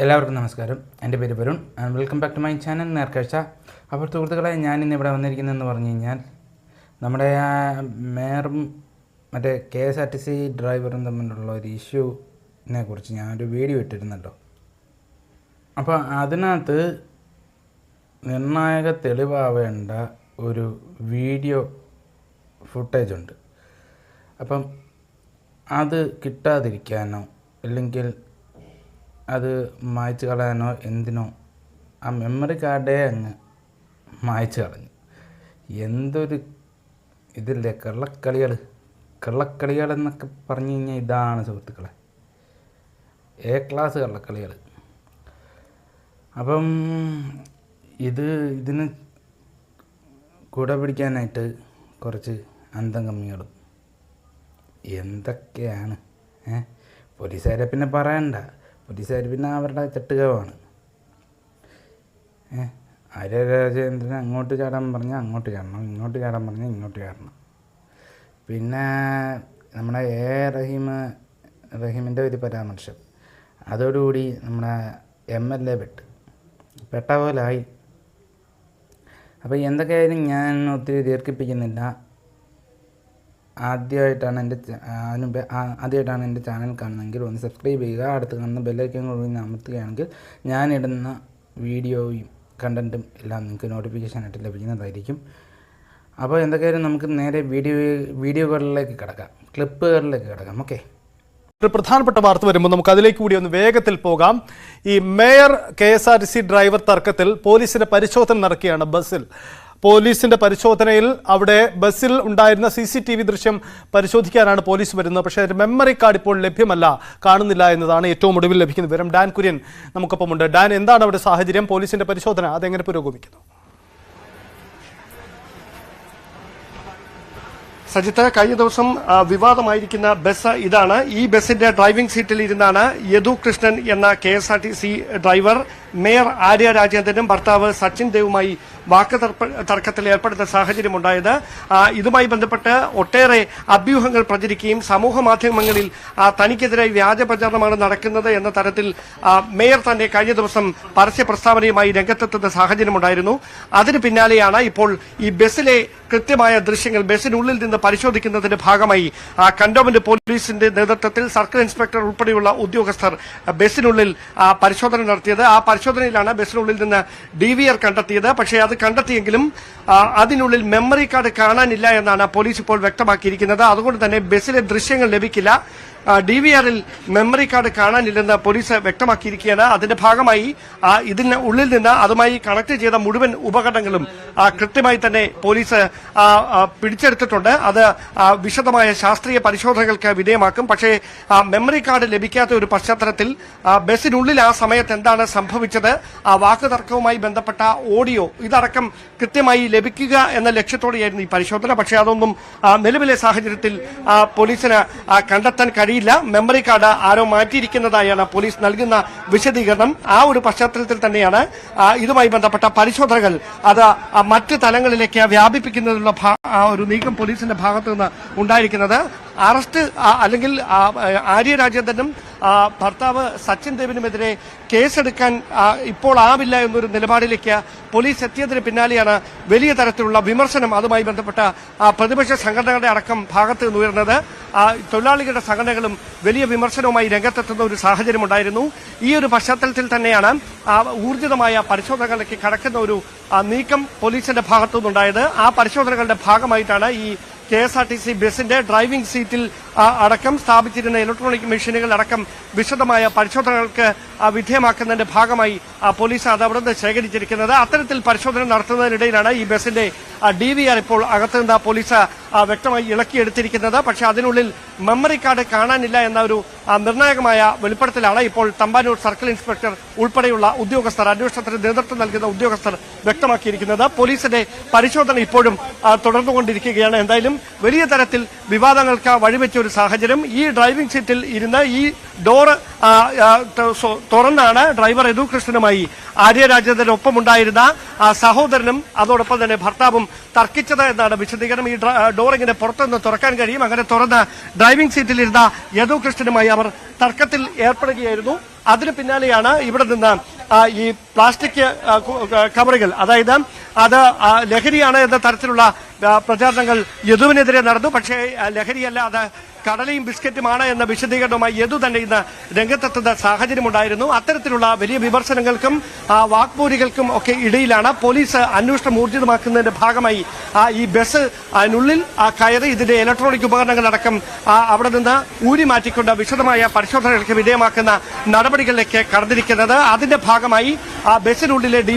എല്ലാവർക്കും നമസ്കാരം. എന്റെ പേര് Varun. And welcome back to my channel Nerkazhcha. അപ്പോൾ സുഹൃത്തുക്കളെ ഞാൻ ഇന്ന് ഇവിടെ വന്നിരിക്കുന്നതെന്ന് പറഞ്ഞു കഴിഞ്ഞാൽ നമ്മുടെ മേയറും മറ്റേ K S R T C ഡ്രൈവറും തമ്മിലുള്ള ഒരു ഇഷ്യൂവിനെ കുറിച്ച് ഞാനൊരു വീഡിയോ ഇട്ടിരുന്നല്ലോ. അപ്പോൾ അതിനകത്ത് നിർണായക തെളിവാവേണ്ട ഒരു വീഡിയോ ഫുട്ടേജ് ഉണ്ട്. അപ്പം അത് കിട്ടാതിരിക്കാനോ അല്ലെങ്കിൽ അത് മായ്ച്ചു കളയാനോ എന്തിനോ ആ മെമ്മറി കാർഡേ അങ്ങ് മായ്ച്ചു കളഞ്ഞു. എന്തൊരു ഇതില്ലേ കള്ളക്കളികൾ കള്ളക്കളികൾ എന്നൊക്കെ പറഞ്ഞു കഴിഞ്ഞാൽ ഇതാണ് സുഹൃത്തുക്കളെ. എ ക്ലാസ് കള്ളക്കളികൾ അപ്പം ഇത് ഇതിന് കൂടെ പിടിക്കാനായിട്ട് കുറച്ച് അന്തം കമ്മികളും. എന്തൊക്കെയാണ്? ഏ? പോലീസുകാരെ പിന്നെ പറയണ്ട. പോലീസുകാർ പിന്നെ അവരുടെ ചട്ടുകവാണ് ഏ ആര്യ രാജേന്ദ്രൻ അങ്ങോട്ട് ചാടാൻ പറഞ്ഞാൽ അങ്ങോട്ട് ചാടണം ഇങ്ങോട്ട് ചാടാൻ പറഞ്ഞാൽ ഇങ്ങോട്ട് ചാടണം. പിന്നെ നമ്മുടെ എ റഹീം റഹീമിന്റെ ഒരു പരാമർശം. അതോടുകൂടി നമ്മുടെ എം എൽ എ പെട്ട്. പെട്ട പോലായി അപ്പോൾ എന്തൊക്കെയായാലും ഞാൻ ഒത്തിരി ദീർഘിപ്പിക്കുന്നില്ല. ആദ്യമായിട്ടാണ് എന്റെ അതിന് ആദ്യമായിട്ടാണ് എന്റെ ചാനൽ കാണുന്നതെങ്കിൽ ഒന്ന് സബ്സ്ക്രൈബ് ചെയ്യുക. അടുത്ത് കാണുന്ന ബെല്ലൈക്കൻ കൂടി അമർത്തുകയാണെങ്കിൽ ഞാനിടുന്ന വീഡിയോയും കണ്ടന്റും എല്ലാം നിങ്ങൾക്ക് നോട്ടിഫിക്കേഷനായിട്ട് ലഭിക്കുന്നതായിരിക്കും. അപ്പോൾ എന്തൊക്കെയായാലും നമുക്ക് നേരെ വീഡിയോ വീഡിയോകളിലേക്ക് കിടക്കാം. ക്ലിപ്പുകളിലേക്ക് കിടക്കാം. ഓക്കെ ഒരു പ്രധാനപ്പെട്ട വാർത്ത വരുമ്പോൾ നമുക്ക് അതിലേക്ക് കൂടി ഒന്ന് വേഗത്തിൽ പോകാം. ഈ mayor K S R T C driver തർക്കത്തിൽ പോലീസിന്റെ പരിശോധന നടക്കുകയാണ് ബസ്സിൽ. പോലീസിന്റെ പരിശോധനയിൽ അവിടെ ബസ്സിൽ ഉണ്ടായിരുന്ന സി സി ടി വി ദൃശ്യം പരിശോധിക്കാനാണ് പോലീസ് വരുന്നത്. പക്ഷേ മെമ്മറി കാർഡ് ഇപ്പോൾ ലഭ്യമല്ല കാണുന്നില്ല എന്നതാണ് ഏറ്റവും ഒടുവിൽ ലഭിക്കുന്ന വിവരം. ഡാൻ കുര്യൻ നമുക്കൊപ്പമുണ്ട് ഡാൻ എന്താണ് അവിടെ സാഹചര്യം? പോലീസിന്റെ പരിശോധന അതെങ്ങനെ പുരോഗമിക്കുന്നു? സജിത്ത് കഴിഞ്ഞ ദിവസം വിവാദമായിരിക്കുന്ന ബസ് ഇതാണ്. ഈ ബസിന്റെ ഡ്രൈവിംഗ് സീറ്റിൽ ഇരുന്നാണ് യദു കൃഷ്ണൻ എന്ന കെ ഡ്രൈവർ മേയർ ആര്യ രാജേന്ദ്രനും ഭർത്താവ് സച്ചിൻ ദേവുമായി വാക്ക് തർക്കത്തിൽ ഏർപ്പെടുന്ന സാഹചര്യമുണ്ടായത്. ഇതുമായി ബന്ധപ്പെട്ട് ഒട്ടേറെ അഭ്യൂഹങ്ങൾ പ്രചരിക്കുകയും സമൂഹ മാധ്യമങ്ങളിൽ തനിക്കെതിരെ വ്യാജ പ്രചാരണമാണ് നടക്കുന്നത് എന്ന തരത്തിൽ മേയർ തന്നെ കഴിഞ്ഞ ദിവസം പരസ്യ പ്രസ്താവനയുമായി രംഗത്തെത്തുന്ന സാഹചര്യമുണ്ടായിരുന്നു. അതിന് പിന്നാലെയാണ് ഇപ്പോൾ ഈ ബസ്സിലെ കൃത്യമായ ദൃശ്യങ്ങൾ ബസ്സിനുള്ളിൽ നിന്ന് പരിശോധിക്കുന്നതിന്റെ ഭാഗമായി ആ, കന്റോൺമെന്റ് പോലീസിന്റെ നേതൃത്വത്തിൽ സർക്കിൾ ഇൻസ്പെക്ടർ ഉൾപ്പെടെയുള്ള ഉദ്യോഗസ്ഥർ ബസ്സിനുള്ളിൽ പരിശോധന നടത്തിയത്. ആ പരിശോധനയിലാണ് ബസ്സിനുള്ളിൽ നിന്ന് ഡി വി ആർ കണ്ടെത്തിയത്. പക്ഷേ അത് കണ്ടെത്തിയെങ്കിലും അതിനുള്ളിൽ മെമ്മറി കാർഡ് കാണാനില്ല എന്നാണ് പോലീസ് ഇപ്പോൾ വ്യക്തമാക്കിയിരിക്കുന്നത്. അതുകൊണ്ട് തന്നെ ബസ്സിലെ ദൃശ്യങ്ങൾ ലഭിക്കില്ല. ഡി വി ആറിൽ മെമ്മറി കാർഡ് കാണാനില്ലെന്ന് പോലീസ് വ്യക്തമാക്കിയിരിക്കുകയാണ്. അതിന്റെ ഭാഗമായി ഇതിന് ഉള്ളിൽ നിന്ന് അതുമായി കണക്ട് ചെയ്ത മുഴുവൻ ഉപകരണങ്ങളും കൃത്യമായി തന്നെ പോലീസ് പിടിച്ചെടുത്തിട്ടുണ്ട്. അത് വിശദമായ ശാസ്ത്രീയ പരിശോധനകൾക്ക് വിധേയമാക്കും. പക്ഷേ മെമ്മറി കാർഡ് ലഭിക്കാത്ത ഒരു പശ്ചാത്തലത്തിൽ ബസ്സിനുള്ളിൽ ആ സമയത്ത് എന്താണ് സംഭവിച്ചത്? ആ വാക്ക് തർക്കവുമായി ബന്ധപ്പെട്ട ഓഡിയോ ഇതടക്കം കൃത്യമായി ലഭിക്കുക എന്ന ലക്ഷ്യത്തോടെയായിരുന്നു ഈ പരിശോധന. പക്ഷേ അതൊന്നും നിലവിലെ സാഹചര്യത്തിൽ പോലീസിന് കണ്ടെത്താൻ കണ്ടെത്താൻ കഴിയില്ല മെമ്മറി കാർഡ് ആരോ മാറ്റിയിരിക്കുന്നതായാണ് പോലീസ് നൽകുന്ന വിശദീകരണം. ആ ഒരു പശ്ചാത്തലത്തിൽ തന്നെയാണ് ഇതുമായി ബന്ധപ്പെട്ട പരിശോധനകൾ അത് മറ്റ് തലങ്ങളിലേക്ക് വ്യാപിപ്പിക്കുന്നതിനുള്ള ഒരു നീക്കം പോലീസിന്റെ ഭാഗത്തു നിന്ന് ഉണ്ടായിരിക്കുന്നത്. അറസ്റ്റ് അല്ലെങ്കിൽ ആര്യ രാജേന്ദ്രനും ഭർത്താവ് സച്ചിൻ ദേവിനുമെതിരെ കേസെടുക്കാൻ ഇപ്പോൾ ആവില്ല എന്നൊരു നിലപാടിലേക്ക് പോലീസ് എത്തിയതിന് പിന്നാലെയാണ് വലിയ തരത്തിലുള്ള വിമർശനം അതുമായി ബന്ധപ്പെട്ട പ്രതിപക്ഷ സംഘടനകളുടെ അടക്കം ഭാഗത്ത് നിന്ന് ഉയർന്നത്. ആ, തൊഴിലാളികളുടെ സംഘടനകളും വലിയ വിമർശനവുമായി രംഗത്തെത്തുന്ന ഒരു സാഹചര്യമുണ്ടായിരുന്നു ഈ ഒരു പശ്ചാത്തലത്തിൽ തന്നെയാണ് ഊർജിതമായ പരിശോധനകളിലേക്ക് കടക്കുന്ന ഒരു നീക്കം പോലീസിന്റെ ഭാഗത്തു നിന്നുണ്ടായത് ആ പരിശോധനകളുടെ ഭാഗമായിട്ടാണ് ഈ K S R T C ബസിന്റെ ഡ്രൈവിംഗ് സീറ്റിൽ അടക്കം സ്ഥാപിച്ചിരുന്ന ഇലക്ട്രോണിക് മെഷീനുകൾ അടക്കം വിശദമായ പരിശോധനകൾക്ക് വിധേയമാക്കുന്നതിന്റെ ഭാഗമായി പോലീസ് അത് അവിടെ നിന്ന് ശേഖരിച്ചിരിക്കുന്നത്. അത്തരത്തിൽ പരിശോധന നടത്തുന്നതിനിടയിലാണ് ഈ ബസിന്റെ ഡി വി ആർ ഇപ്പോൾ അകത്തുനിന്ന് പോലീസ് വ്യക്തമായി ഇളക്കിയെടുത്തിരിക്കുന്നത്. പക്ഷേ അതിനുള്ളിൽ മെമ്മറി കാർഡ് കാണാനില്ല എന്ന ഒരു നിർണായകമായ വെളിപ്പെടുത്തലാണ് ഇപ്പോൾ തമ്പാനൂർ സർക്കിൾ ഇൻസ്പെക്ടർ ഉൾപ്പെടെയുള്ള ഉദ്യോഗസ്ഥർ അന്വേഷണത്തിന് നേതൃത്വം നൽകുന്ന ഉദ്യോഗസ്ഥർ വ്യക്തമാക്കിയിരിക്കുന്നത്. പോലീസിന്റെ പരിശോധന ഇപ്പോഴും തുടർന്നുകൊണ്ടിരിക്കുകയാണ്. എന്തായാലും വലിയ തരത്തിൽ വിവാദങ്ങൾക്ക് വഴിവെച്ച ഒരു സാഹചര്യം. ഈ ഡ്രൈവിംഗ് സീറ്റിൽ ഇരുന്ന് ഈ ഡോർ തുറന്നാണ് ഡ്രൈവർ യദു കൃഷ്ണനുമായി ആര്യ ഉണ്ടായിരുന്ന സഹോദരനും അതോടൊപ്പം തന്നെ ഭർത്താവും തർക്കിച്ചത് എന്നാണ് വിശദീകരണം. ഈ ഡോർ ഇങ്ങനെ പുറത്തുനിന്ന് തുറക്കാൻ കഴിയും. അങ്ങനെ തുറന്ന ഡ്രൈവിംഗ് സീറ്റിലിരുന്ന യദു കൃഷ്ണനുമായി അവർ തർക്കത്തിൽ ഏർപ്പെടുകയായിരുന്നു. അതിന് പിന്നാലെയാണ് ഇവിടെ നിന്ന് ഈ പ്ലാസ്റ്റിക് കവറുകൾ. അതായത് അത് ലഹരിയാണ് എന്ന തരത്തിലുള്ള പ്രചാരണങ്ങൾ യദുവിനെതിരെ നടന്നു. പക്ഷേ ലഹരിയല്ല അത് കടലയും ബിസ്ക്കറ്റുമാണ് എന്ന വിശദീകരണവുമായി യദു തന്നെ ഇന്ന് രംഗത്തെത്തുന്ന സാഹചര്യമുണ്ടായിരുന്നു. അത്തരത്തിലുള്ള വലിയ വിമർശനങ്ങൾക്കും വാക്പോരികൾക്കും ഒക്കെ ഇടയിലാണ് പോലീസ് അന്വേഷണം ഊർജിതമാക്കുന്നതിന്റെ ഭാഗമായി ഈ ബസ് അതിനുള്ളിൽ കയറി ഇതിന്റെ ഇലക്ട്രോണിക് ഉപകരണങ്ങളടക്കം അവിടെ നിന്ന് ഊരി മാറ്റിക്കൊണ്ട് വിശദമായ പരിശോധനകൾക്ക് വിധേയമാക്കുന്ന നടപടികളിലേക്ക് കടന്നിരിക്കുന്നത്. അതിന്റെ ഭാഗമായി ആ ബസ്സിനുള്ളിലെ ഡി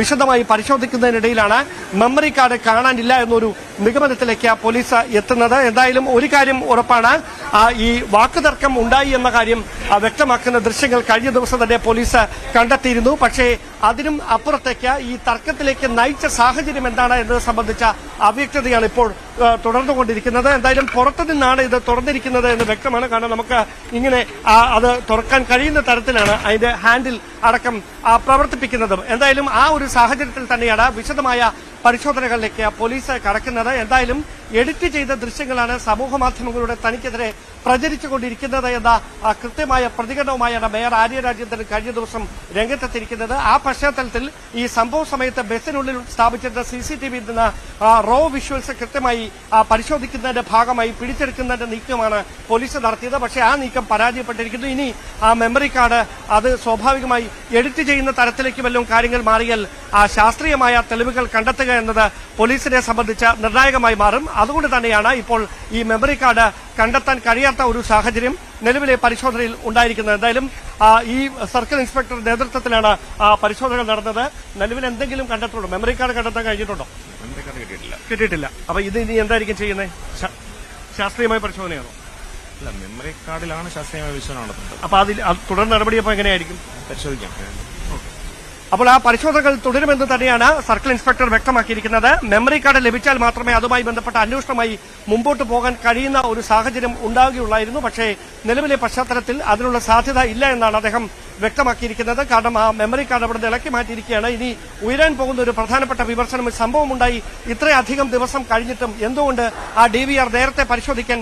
വിശദമായി പരിശോധിക്കുന്നതിനിടയിലാണ് മെമ്മറി കാർഡ് കാണാനില്ല എന്നൊരു നിഗമനത്തിലേക്ക് പോലീസ് എത്തുന്നത്. എന്തായാലും ഒരു കാര്യം ഉറപ്പാണ്. ഈ വാക്കുതർക്കം ഉണ്ടായി എന്ന കാര്യം വ്യക്തമാക്കുന്ന ദൃശ്യങ്ങൾ കഴിഞ്ഞ ദിവസം തന്നെ പോലീസ് കണ്ടെത്തിയിരുന്നു. പക്ഷേ അതിനും അപ്പുറത്തേക്ക് ഈ തർക്കത്തിലേക്ക് നയിച്ച സാഹചര്യം എന്താണ് എന്നത് സംബന്ധിച്ച അവ്യക്തതയാണ് ഇപ്പോൾ തുടർന്നുകൊണ്ടിരിക്കുന്നത്. എന്തായാലും പുറത്തു നിന്നാണ് ഇത് തുറന്നിരിക്കുന്നത് എന്ന് വ്യക്തമാണ്. കാരണം നമുക്ക് ഇങ്ങനെ അത് തുറക്കാൻ കഴിയുന്ന തരത്തിലാണ് അതിന്റെ ഹാൻഡിൽ അടക്കം പ്രവർത്തിപ്പിക്കുന്നതും. എന്തായാലും ആ ഒരു സാഹചര്യത്തിൽ തന്നെയാണ് വിശദമായ പരിശോധനകളിലേക്ക് പോലീസ് കടക്കുന്നത്. എന്തായാലും എഡിറ്റ് ചെയ്ത ദൃശ്യങ്ങളാണ് സമൂഹ മാധ്യമങ്ങളുടെ തനിക്കെതിരെ പ്രചരിച്ചുകൊണ്ടിരിക്കുന്നത് എന്ന കൃത്യമായ പ്രതികരണവുമായാണ് മേയർ ആര്യ രാജേന്ദ്രൻ കഴിഞ്ഞ ദിവസം രംഗത്തെത്തിയിരിക്കുന്നത്. ആ പശ്ചാത്തലത്തിൽ ഈ സംഭവ സമയത്ത് ബസ്സിനുള്ളിൽ സ്ഥാപിച്ചിരുന്ന സി സി ടി വിയിൽ നിന്ന് റോ വിഷ്വൽസ് കൃത്യമായി പരിശോധിക്കുന്നതിന്റെ ഭാഗമായി പിടിച്ചെടുക്കുന്നതിന്റെ നീക്കമാണ് പോലീസ് നടത്തിയത്. പക്ഷേ ആ നീക്കം പരാജയപ്പെട്ടിരിക്കുന്നു. ഇനി ആ മെമ്മറി കാർഡ് അത് സ്വാഭാവികമായി എഡിറ്റ് ചെയ്യുന്ന തരത്തിലേക്ക് വല്ലതും കാര്യങ്ങൾ മാറിയാൽ ആ ശാസ്ത്രീയമായ തെളിവുകൾ കണ്ടെത്തുക എന്നത് പോലീസിനെ സംബന്ധിച്ച് നിർണായകമായി മാറും. അതുകൊണ്ട് തന്നെയാണ് ഇപ്പോൾ ഈ മെമ്മറി കാർഡ് കണ്ടെത്താൻ കഴിയാത്ത ഒരു സാഹചര്യം നിലവിലെ പരിശോധനയിൽ ഉണ്ടായിരിക്കുന്നത്. എന്തായാലും ഈ സർക്കിൾ ഇൻസ്പെക്ടർ നേതൃത്വത്തിലാണ് പരിശോധന പരിശോധനകൾ നടന്നത്. നിലവിൽ എന്തെങ്കിലും കണ്ടെത്തുള്ളൂ മെമ്മറി കാർഡ് കണ്ടെത്താൻ കഴിഞ്ഞിട്ടുണ്ടോ? കിട്ടിയിട്ടില്ല. അപ്പൊ ഇത് ഇനി എന്തായിരിക്കും ചെയ്യുന്നത്? ശാസ്ത്രീയമായ പരിശോധനയാണോ? അല്ല മെമ്മറി കാർഡിലാണ് ശാസ്ത്രീയമായ പരിശോധന നടത്തുന്നത്. അപ്പൊ അതിൽ അത് തുടർ നടപടി അപ്പൊ എങ്ങനെയായിരിക്കും? പരിശോധിക്കാം. അപ്പോൾ ആ പരിശോധനകൾ തുടരുമെന്ന് തന്നെയാണ് സർക്കിൾ ഇൻസ്പെക്ടർ വ്യക്തമാക്കിയിരിക്കുന്നത്. മെമ്മറി കാർഡ് ലഭിച്ചാൽ മാത്രമേ അതുമായി ബന്ധപ്പെട്ട അന്വേഷണമായി മുമ്പോട്ട് പോകാൻ കഴിയുന്ന ഒരു സാഹചര്യം ഉണ്ടാകുകയുള്ളായിരുന്നു. പക്ഷേ നിലവിലെ പശ്ചാത്തലത്തിൽ അതിനുള്ള സാധ്യത ഇല്ല എന്നാണ് അദ്ദേഹം വ്യക്തമാക്കിയിരിക്കുന്നത്. കാരണം ആ മെമ്മറി കാർഡ് അവിടെ ഇളക്കി മാറ്റിയിരിക്കുകയാണ്. ഇനി ഉയരാൻ പോകുന്ന ഒരു പ്രധാനപ്പെട്ട വിമർശനം സംഭവമുണ്ടായി. ഇത്രയധികം ദിവസം കഴിഞ്ഞിട്ടും എന്തുകൊണ്ട് ആ ഡി വി ആർ നേരത്തെ പരിശോധിക്കാൻ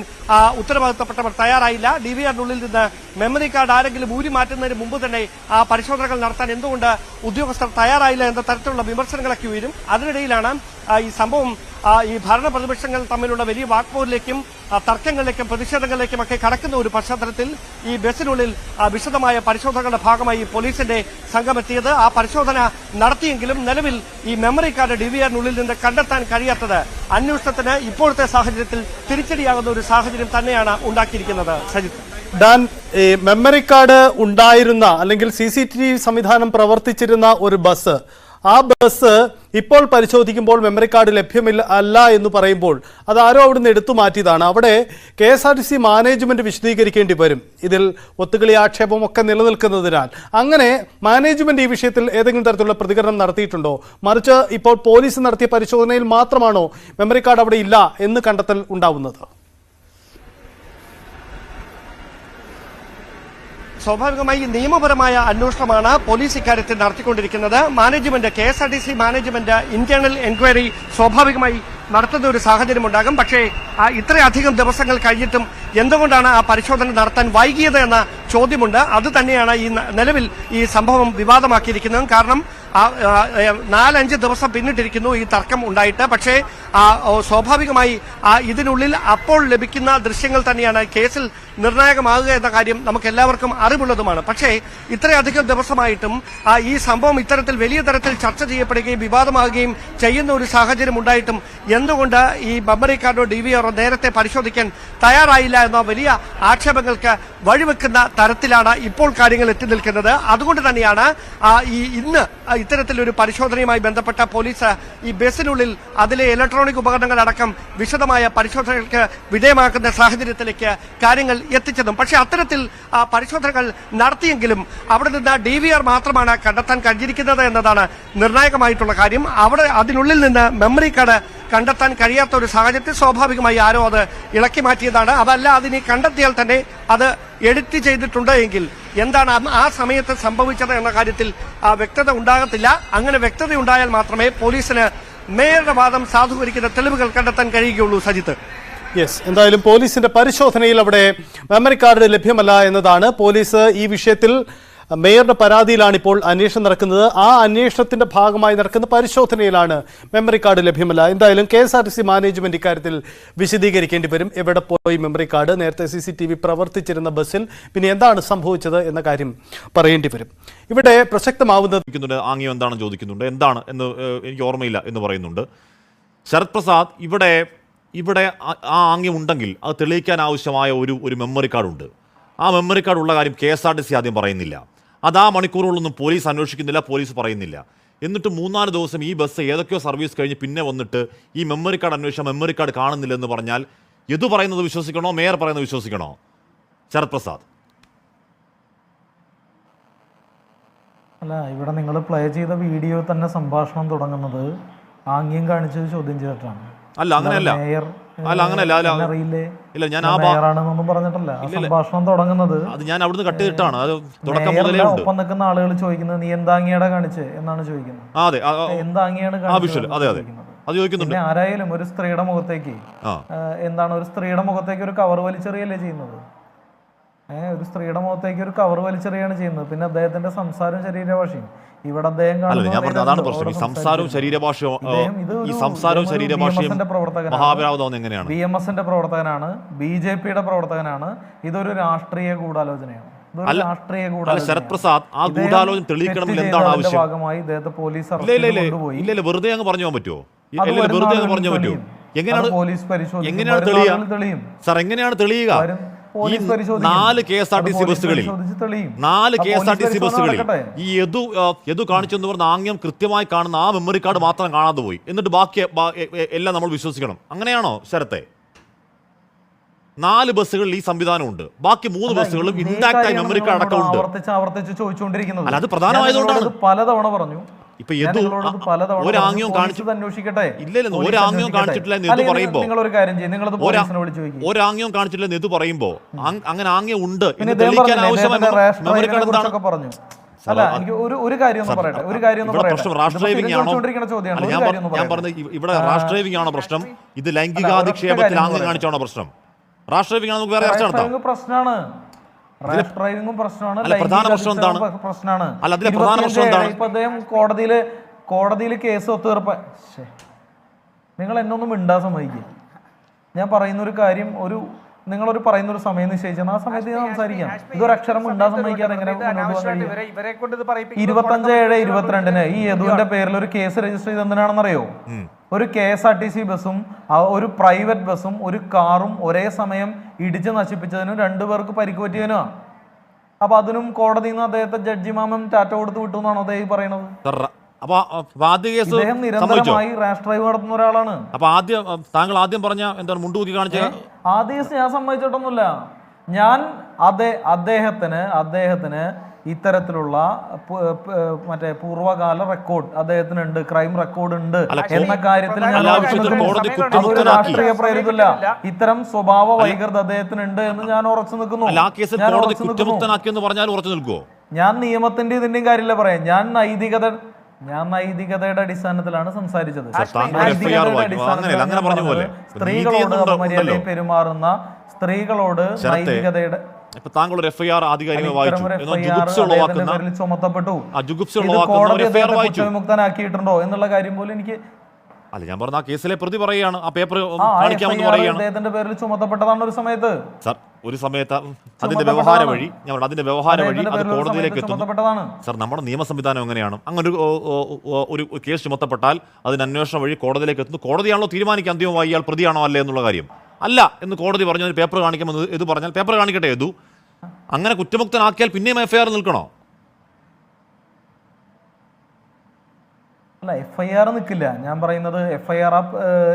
ഉത്തരവാദിത്തപ്പെട്ടവർ തയ്യാറായില്ല? ഡി വി ആറിനുള്ളിൽ നിന്ന് മെമ്മറി കാർഡ് ആരെങ്കിലും ഊരി മാറ്റുന്നതിന് മുമ്പ് തന്നെ ആ പരിശോധനകൾ നടത്താൻ എന്തുകൊണ്ട് ഉദ്യോഗസ്ഥർ തയ്യാറായില്ല എന്ന തരത്തിലുള്ള വിമർശനങ്ങളൊക്കെ ഉയരും. അതിനിടയിലാണ് ഈ സംഭവം ഈ ഭരണ പ്രതിപക്ഷങ്ങൾ തമ്മിലുള്ള വലിയ വാക്പോരിലേക്കും തർക്കങ്ങളിലേക്കും പ്രതിഷേധങ്ങളിലേക്കും ഒക്കെ കടക്കുന്ന ഒരു പശ്ചാത്തലത്തിൽ ഈ ബസ്സിനുള്ളിൽ വിശദമായ പരിശോധനകളുടെ ഭാഗമായി പോലീസിന്റെ സംഘമെത്തിയത്. ആ പരിശോധന നടത്തിയെങ്കിലും നിലവിൽ ഈ മെമ്മറി കാർഡ് ഡി വിആറിനുള്ളിൽ നിന്ന് കണ്ടെത്താൻ കഴിയാത്തത് അന്വേഷണത്തിന് ഇപ്പോഴത്തെ സാഹചര്യത്തിൽ തിരിച്ചടിയാകുന്ന ഒരു സാഹചര്യം തന്നെയാണ് ഉണ്ടാക്കിയിരിക്കുന്നത്. സജിത്ത് ഡാൻ ഈ മെമ്മറി കാർഡ് ഉണ്ടായിരുന്ന അല്ലെങ്കിൽ സി സി ടി വി സംവിധാനം പ്രവർത്തിച്ചിരുന്ന ഒരു ബസ് ആ ബസ് ഇപ്പോൾ പരിശോധിക്കുമ്പോൾ മെമ്മറി കാർഡ് ലഭ്യമില്ല അല്ല എന്ന് പറയുമ്പോൾ അത് ആരോ അവിടുന്ന് എടുത്തു മാറ്റിയതാണ്. അവിടെ K S R T C management വിശദീകരിക്കേണ്ടി വരും. ഇതിൽ ഒത്തുകളി ആക്ഷേപം ഒക്കെ നിലനിൽക്കുന്നതിനാൽ. അങ്ങനെ മാനേജ്മെന്റ് ഈ വിഷയത്തിൽ ഏതെങ്കിലും തരത്തിലുള്ള പ്രതികരണം നടത്തിയിട്ടുണ്ടോ? മറിച്ച് ഇപ്പോൾ പോലീസ് നടത്തിയ പരിശോധനയിൽ മാത്രമാണോ മെമ്മറി കാർഡ് അവിടെ ഇല്ല എന്ന് കണ്ടെത്തൽ ഉണ്ടാവുന്നത്? സ്വാഭാവികമായി നിയമപരമായ അന്വേഷണമാണ് പോലീസ് ഇക്കാര്യത്തിൽ നടത്തിക്കൊണ്ടിരിക്കുന്നത്. Management K S R T C management internal enquiry സ്വാഭാവികമായി നടത്തുന്ന ഒരു സാഹചര്യം ഉണ്ടാകും. പക്ഷേ ഇത്രയധികം ദിവസങ്ങൾ കഴിഞ്ഞിട്ടും എന്തുകൊണ്ടാണ് ആ പരിശോധന നടത്താൻ വൈകിയത് എന്ന ചോദ്യമുണ്ട്. അത് തന്നെയാണ് ഈ നിലവിൽ ഈ സംഭവം വിവാദമാക്കിയിരിക്കുന്നത്. കാരണം നാലഞ്ച് ദിവസം പിന്നിട്ടിരിക്കുന്നു ഈ തർക്കം ഉണ്ടായിട്ട്. പക്ഷേ സ്വാഭാവികമായി ഇതിനുള്ളിൽ അപ്പോൾ ലഭിക്കുന്ന ദൃശ്യങ്ങൾ തന്നെയാണ് കേസിൽ നിർണായകമാകുക എന്ന കാര്യം നമുക്ക് എല്ലാവർക്കും അറിവുള്ളതുമാണ്. പക്ഷേ ഇത്രയധികം ദിവസമായിട്ടും ഈ സംഭവം ഇത്തരത്തിൽ വലിയ തരത്തിൽ ചർച്ച ചെയ്യപ്പെടുകയും വിവാദമാകുകയും ചെയ്യുന്ന ഒരു സാഹചര്യം ഉണ്ടായിട്ടും എന്തുകൊണ്ട് ഈ മെമ്മറി കാർഡോ ഡി വി ആറോ നേരത്തെ പരിശോധിക്കാൻ തയ്യാറായില്ല എന്ന വലിയ ആക്ഷേപങ്ങൾക്ക് വഴിവെക്കുന്ന തരത്തിലാണ് ഇപ്പോൾ കാര്യങ്ങൾ എത്തി നിൽക്കുന്നത്. അതുകൊണ്ട് തന്നെയാണ് ഈ ഇന്ന് ഇത്തരത്തിലൊരു പരിശോധനയുമായി ബന്ധപ്പെട്ട പോലീസ് ഈ ബസ്സിനുള്ളിൽ അതിലെ ഇലക്ട്രോണിക് ഉപകരണങ്ങൾ അടക്കം വിശദമായ പരിശോധനകൾക്ക് വിധേയമാക്കുന്ന സാഹചര്യത്തിലേക്ക് കാര്യങ്ങൾ എത്തിച്ചതും. പക്ഷേ അത്തരത്തിൽ പരിശോധനകൾ നടത്തിയെങ്കിലും അവിടെ നിന്ന് ഡി വി ആർ മാത്രമാണ് കണ്ടെത്താൻ കഴിഞ്ഞിരിക്കുന്നത് എന്നതാണ് നിർണായകമായിട്ടുള്ള കാര്യം. അവിടെ അതിനുള്ളിൽ നിന്ന് മെമ്മറി കാർഡ് കണ്ടെത്താൻ കഴിയാത്ത ഒരു സാഹചര്യത്തിൽ സ്വാഭാവികമായി ആരോ അത് ഇളക്കി മാറ്റിയതാണ്. അതല്ല അതിനെ കണ്ടെത്തിയാൽ തന്നെ അത് എഡിറ്റ് ചെയ്തിട്ടുണ്ട് എങ്കിൽ എന്താണ് ആ സമയത്ത് സംഭവിച്ചത് എന്ന കാര്യത്തിൽ വ്യക്തത ഉണ്ടാകത്തില്ല. അങ്ങനെ വ്യക്തത ഉണ്ടായാൽ മാത്രമേ പോലീസിന് മേയറുടെ വാദം സാധൂകരിക്കുന്ന തെളിവുകൾ കണ്ടെത്താൻ കഴിയുകയുള്ളൂ സജിത്ത്. യെസ് എന്തായാലും പോലീസിന്റെ പരിശോധനയിൽ അവിടെ മെമ്മറി കാർഡ് ലഭ്യമല്ല എന്നതാണ്. പോലീസ് ഈ വിഷയത്തിൽ മേയറുടെ പരാതിയിലാണ് ഇപ്പോൾ അന്വേഷണം നടക്കുന്നത്. ആ അന്വേഷണത്തിന്റെ ഭാഗമായി നടക്കുന്ന പരിശോധനയിലാണ് മെമ്മറി കാർഡ് ലഭ്യമല്ല. എന്തായാലും K S R T C management ഇക്കാര്യത്തിൽ വിശദീകരിക്കേണ്ടി വരും. എവിടെ പോയി മെമ്മറി കാർഡ് നേരത്തെ സി സി ടി വി പ്രവർത്തിച്ചിരുന്ന ബസ്സിൽ പിന്നെ എന്താണ് സംഭവിച്ചത് എന്ന കാര്യം പറയേണ്ടി വരും. ഇവിടെ പ്രസക്തമാവുന്നത് ആംഗ്യം എന്താണെന്ന് ചോദിക്കുന്നുണ്ട്. എന്താണ് എന്ന് എനിക്ക് ഓർമ്മയില്ല എന്ന് പറയുന്നുണ്ട്. ശരത് പ്രസാദ് ഇവിടെ ഇവിടെ ആ- ആംഗ്യം ഉണ്ടെങ്കിൽ അത് തെളിയിക്കാൻ ആവശ്യമായ ഒരു ഒരു മെമ്മറി കാർഡുണ്ട് ആ മെമ്മറി കാർഡ് ഉള്ള കാര്യം K S R T C ആദ്യം പറയുന്നില്ല. അത് ആ മണിക്കൂറുകളൊന്നും പോലീസ് അന്വേഷിക്കുന്നില്ല പോലീസ് പറയുന്നില്ല. എന്നിട്ട് മൂന്നാൽ ദിവസം ഈ ബസ് ഏതൊക്കെയോ സർവീസ് കഴിഞ്ഞ് പിന്നെ വന്നിട്ട് ഈ മെമ്മറി കാർഡ് അന്വേഷിച്ച മെമ്മറി കാർഡ് കാണുന്നില്ലെന്ന് പറഞ്ഞാൽ എതു പറയുന്നത് വിശ്വസിക്കണോ? മേയർ പറയുന്നത് വിശ്വസിക്കണോ? ശരത് പ്രസാദ് അല്ല ഇവിടെ നിങ്ങൾ പ്ലേ ചെയ്ത വീഡിയോ തന്നെ സംഭാഷണം തുടങ്ങുന്നത് ആംഗ്യം കാണിച്ചത് ചോദ്യം ചെയ്തിട്ടാണ്. അല്ല അങ്ങനെയല്ല. അല്ല അങ്ങനെയല്ല അല്ല ഇല്ല ഞാൻ ആ പറഞ്ഞിട്ടില്ല. സംഭാഷണം തുടങ്ങുന്നത് അത് ഞാൻ അവിടുന്ന് കട്ട് ചെയ്തിട്ടാണ്. അത് തുടക്കം മുതലേ ഉണ്ട്. ഒപ്പം നിൽക്കുന്ന ആളുകൾ ചോദിക്കുന്നത് നീ എന്താങ്ങിയാടാ കാണിച്ച്? എന്നാണ് ചോദിക്കുന്നത്. അതെ. എന്താങ്ങിയാണ് ആ വിഷ്വൽ അതെ അതെ. അത് ചോദിക്കുന്നുണ്ട്. ആരായാലും ഒരു സ്ത്രീയുടെ മുഖത്തേക്ക് എന്താണ് ഒരു സ്ത്രീയുടെ മുഖത്തേക്ക് ഒരു കവർ വലിച്ചെറിയല്ലേ ചെയ്യുന്നത്? ഒരു സ്ത്രീയുടെ മുഖത്തേക്ക് ഒരു കവർ വലിച്ചെറിയാണ് ചെയ്യുന്നത്. പിന്നെ അദ്ദേഹത്തിന്റെ സംസാരവും ശരീരഭാഷയും. ഇവിടെ അദ്ദേഹം ഞാൻ പറഞ്ഞത് അതാണ് പ്രശ്നം. ഈ സംസാരവും ശരീരഭാഷയും ഈ സംസാരവും ശരീരഭാഷയും. മഹാപരാവതം എങ്ങനെയാണ്? ബി എം എസിന്റെ പ്രവർത്തകനാണ്. ബി ജെ പിയുടെ പ്രവർത്തകനാണ്. ഇതൊരു രാഷ്ട്രീയ ഗൂഢാലോചനയാണ്. രാഷ്ട്രീയ പ്രസാദ് ആ ഗൂഢാലോചന തെളിയിക്കണമെങ്കിൽ എന്താണ് ആവശ്യം? ഭാഗമായി ഇദ്ദേഹത്തെ പോലീസ് വെറുതെ അങ്ങ് പറഞ്ഞു പോകാൻ പറ്റുമോ? വെറുതെ അങ്ങ് ആളുകൾ പറഞ്ഞു പറ്റുമോ? എങ്ങനെയാണ്. എങ്ങനെയാണ് തെളിയുക. സാർ എങ്ങനെയാണ് തെളിയുക? നാല് K S R T C ബസ്സുകളിൽ നാല് K S R T C ബസ്സുകളിൽ ഈ യദു യദു കാണിച്ചു എന്ന് പറഞ്ഞ ആംഗ്യം കൃത്യമായി കാണുന്ന ആ മെമ്മറി കാർഡ് മാത്രം കാണാതെ പോയി. എന്നിട്ട് ബാക്കി എല്ലാം നമ്മൾ വിശ്വസിക്കണം. അങ്ങനെയാണോ ശരത്തെ? നാല് ബസ്സുകളിൽ ഈ സംവിധാനമുണ്ട് ബാക്കി മൂന്ന് ബസ്സുകളും ഇൻടാക്ട് ആയി മെമ്മറി കാർഡ് അടക്കം ചോദിച്ചുകൊണ്ടിരിക്കുന്നത്. അല്ല, അത് പ്രധാനമായതുകൊണ്ടാണ്. പലതവണ പറഞ്ഞു. ഇപ്പൊ യദു ഒരു ഇല്ല, ഇല്ല, ഒരു ആംഗ്യം കാണിച്ചിട്ടില്ല യദു പറയുമ്പോ. ഒരു കാണിച്ചിട്ടില്ല പറയുമ്പോ അങ്ങനെ ആംഗ്യം ഉണ്ട്. തെളിയിക്കാൻ ആവശ്യമായ അല്ല എനിക്ക് ഒരു ഒരു കാര്യം പറയട്ടെ. ഒരു കാര്യം ചോദ്യമാണ്. ഞാൻ. പറഞ്ഞത് ഇവിടെ റാഷ് ഡ്രൈവിംഗ് ആണോ പ്രശ്നം? ഇത് ലൈംഗികാധിക്ഷേപത്തിൽ ആംഗ്യം. കാണിച്ചാണോ പ്രശ്നം? റാഷ് ഡ്രൈവിംഗ് നമുക്ക് വേറെ പ്രശ്നമാണ് പ്രശ്നമാണ് അല്ല, പ്രധാന പ്രശ്നം എന്താണ്? പ്രശ്നമാണ് അല്ല, അതിലെ പ്രധാന പ്രശ്നം എന്താണ്? ഇപ്പൊ അദ്ദേഹം കോടതിയിൽ കോടതിയിൽ കേസ് ഒത്തുതീർപ്പ. നിങ്ങൾ എന്നൊന്നും മിണ്ടാ മിണ്ടാൻ സമ്മതിക്കുക ഞാൻ പറയുന്ന ഒരു കാര്യം ഒരു നിങ്ങളൊരു പറയുന്ന ഒരു സമയം നിശ്ചയിച്ചാൽ ആ സമയത്ത് സംസാരിക്കാം. ഇതൊരു അക്ഷരം ഉണ്ടാ സമ്മതിക്കാതെ എങ്ങനെ മുന്നോട്ട് ഇവരെ ഇവരെ കൊണ്ട് ഇത് പറയിപ്പിക്കുന്നത് ഇരുപത്തഞ്ച് ഏഴ് ഇരുപത്തിരണ്ടിന് ഈ യദുവിന്റെ പേരിൽ ഒരു കേസ് രജിസ്റ്റർ ചെയ്ത് എന്തിനാണെന്നറിയോ ഒരു K S R T C ബസ്സും ഒരു പ്രൈവറ്റ് ബസ്സും ഒരു കാറും ഒരേ സമയം ഇടിച്ച് നശിപ്പിച്ചതിനും രണ്ടുപേർക്ക് പരിക്ക് പറ്റിയതിനുമാണ് അപ്പൊ അതിനും കോടതിയിൽ നിന്ന് അദ്ദേഹത്തെ ജഡ്ജി മാമൻ ടാറ്റ കൊടുത്ത് വിട്ടു എന്നാണോ അദ്ദേഹം പറയുന്നത്? അപ്പൊ ആദ്യ കേസ് നിരന്തരമായി റാഷ് ഡ്രൈവ് നടത്തുന്ന ഒരാളാണ്. അപ്പൊ ആദ്യം താങ്കൾ ആദ്യം പറഞ്ഞ എന്താണ് മുണ്ടൂതി കാണിച്ച ആദ്യ കേസ് ഞാൻ സമ്മതിച്ചിട്ടൊന്നുമില്ല. ഞാൻ അതേ അദ്ദേഹത്തിന് അദ്ദേഹത്തിന് ഇത്തരത്തിലുള്ള മറ്റേ പൂർവകാല റെക്കോർഡ് അദ്ദേഹത്തിന് ഉണ്ട് ക്രൈം റെക്കോർഡ് ഉണ്ട് എന്ന കാര്യത്തിൽ ഞാൻ അതൊരു. രാഷ്ട്രീയ പ്രേരിതല്ല ഇത്തരം സ്വഭാവ വൈകൃത അദ്ദേഹത്തിന് ഉണ്ട് എന്ന് ഞാൻ ഉറച്ചു നിൽക്കുന്നു. ഞാൻ നിയമത്തിന്റെ ഇതിന്റെയും കാര്യമില്ല പറയാം. ഞാൻ നൈതികത ഞാൻ നൈതികതയുടെ അടിസ്ഥാനത്തിലാണ് സംസാരിച്ചത്. സ്ത്രീകളോട് അപമര്യാദയിൽ. പെരുമാറുന്ന സ്ത്രീകളോട് നൈതികതയുടെ താങ്കൾ ഒരു എഫ് ആധികാരികമായി വായിച്ചു. ചുമത്തപ്പെട്ടു. എന്നുള്ള കാര്യം പോലും എനിക്ക് അല്ല ഞാൻ പറഞ്ഞ ആ കേസിലെ പ്രതി പറയുകയാണ്. ആ പേപ്പർ കാണിക്കാമെന്ന് പറയുകയാണ്. അദ്ദേഹത്തിന്റെ പേരിൽ ചുമത്തപ്പെട്ടതാണ് ഒരു സമയത്ത്. സാർ ഒരു സമയത്ത് അതിന്റെ. വ്യവഹാര വഴി ഞാൻ അതിന്റെ വ്യവഹാര വഴി അത് കോടതിയിലേക്ക് എത്തും എത്തുന്നു. സാർ നമ്മുടെ നിയമ സംവിധാനം എങ്ങനെയാണ് അങ്ങനെ ഒരു കേസ് ചുമത്തപ്പെട്ടാൽ അതിന് അന്വേഷണം വഴി കോടതിയിലേക്ക് എത്തുന്നു. കോടതിയാണോ തീരുമാനിക്കുക അന്തിമമായി ഇയാൾ പ്രതിയാണോ അല്ലേ എന്നുള്ള കാര്യം. അല്ല എന്ന് കോടതി പറഞ്ഞു പേപ്പർ കാണിക്കുമെന്ന് ഇത് പറഞ്ഞാൽ പേപ്പർ കാണിക്കട്ടെ എതു അങ്ങനെ കുറ്റമുക്തനാക്കിയാൽ പിന്നെയും എഫ്ഐആർ നിൽക്കണോ? അല്ല എഫ് ഐ ആർ നിൽക്കില്ല ഞാൻ പറയുന്നത് എഫ് ഐ ആർ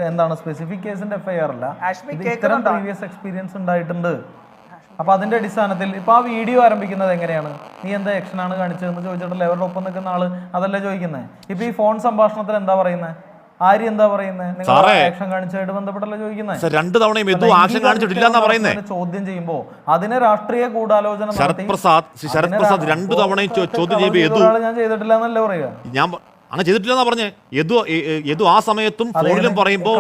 എന്താണ്? സ്പെസിഫിക് കേസിന്റെ എഫ് ഐ ആർ അല്ല. ഇത്തരം പ്രീവിയസ് എക്സ്പീരിയൻസ് ഉണ്ടായിട്ടുണ്ട്. അപ്പൊ അതിന്റെ അടിസ്ഥാനത്തിൽ ഇപ്പൊ ആ വീഡിയോ ആരംഭിക്കുന്നത് എങ്ങനെയാണ്? നീ എന്താ ആക്ഷൻ ആണ് കാണിച്ചതെന്ന് ചോദിച്ചിട്ടല്ലേ അവരുടെ ഒപ്പം നിൽക്കുന്ന ആൾ അതല്ലേ ചോദിക്കുന്നത് ഇപ്പൊ ഈ ഫോൺ സംഭാഷണത്തിൽ എന്താ പറയുന്നത് ആര്യ എന്താ പറയുന്നത്. ആക്ഷൻ കാണിച്ചതായിട്ട് ബന്ധപ്പെട്ടല്ലോ ചോദിക്കുന്നത് സർ രണ്ട് തവണയും ആക്ഷൻ കാണിച്ചിട്ടില്ല എന്നാ പറയുന്നേ? ചോദ്യം ചെയ്യുമ്പോ അതിനെ രാഷ്ട്രീയ ഗൂഢാലോചന ശരത് പ്രസാദ്, ശ്രീ ശരത് പ്രസാദ് രണ്ടു തവണയും ചോദ്യം ചെയ്യുമ്പോൾ ഞാൻ ചെയ്തിട്ടില്ല എന്നല്ലേ പറയുക? ഞാൻ അങ്ങനെ ചെയ്തിട്ടില്ലെന്നാ പറഞ്ഞേ. യദു യദു ആ സമയത്തും ഫോണിലും പറയുമ്പോൾ